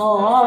মন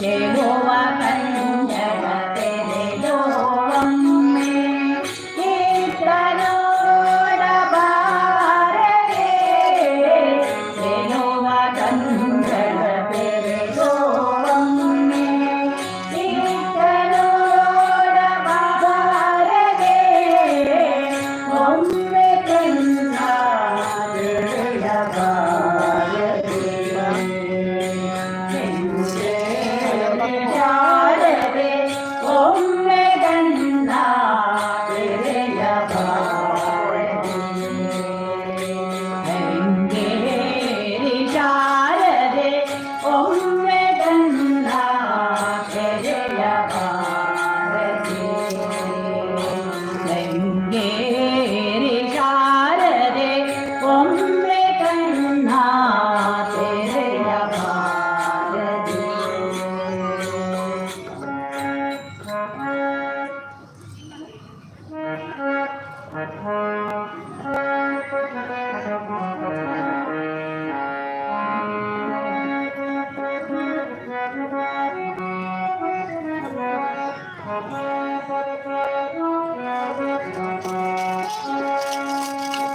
Jehovah.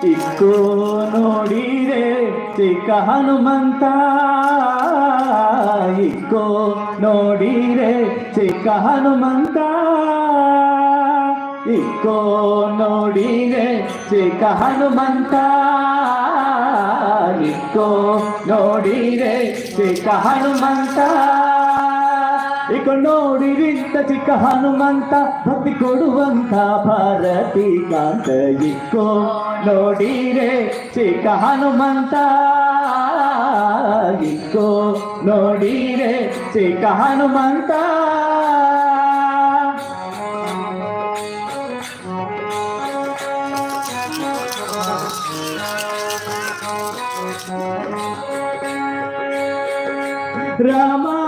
ಇಕ್ಕೋ ನೋಡಿರೆ ಚಿಕ್ಕ ಹನುಮಂತ ಇಕ್ಕೋ ನೋಡಿರೆ ಚಿಕ್ಕ ಹನುಮಂತ ಇಕ್ಕೋ ನೋಡಿರೆ ಚಿಕ್ಕ ಹನುಮಂತ ಇಕ್ಕೋ ನೋಡಿರೆ ಚಿಕ್ಕ ಹನುಮಂತ ಇಕ ನೋಡಿರಿಂತ ಚಿಕ್ಕ ಹನುಮಂತ ಭಕ್ತಿ ಕೊಡುವಂತ ಭಾರತಿ ಕಾಂತ ಇಕ್ಕೋ ನೋಡಿರೆ ಚಿಕ್ಕ ಹನುಮಂತ. ಇಕ್ಕೋ ನೋಡಿರೆ ಚಿಕ್ಕ ಹನುಮಂತ. ರಾಮ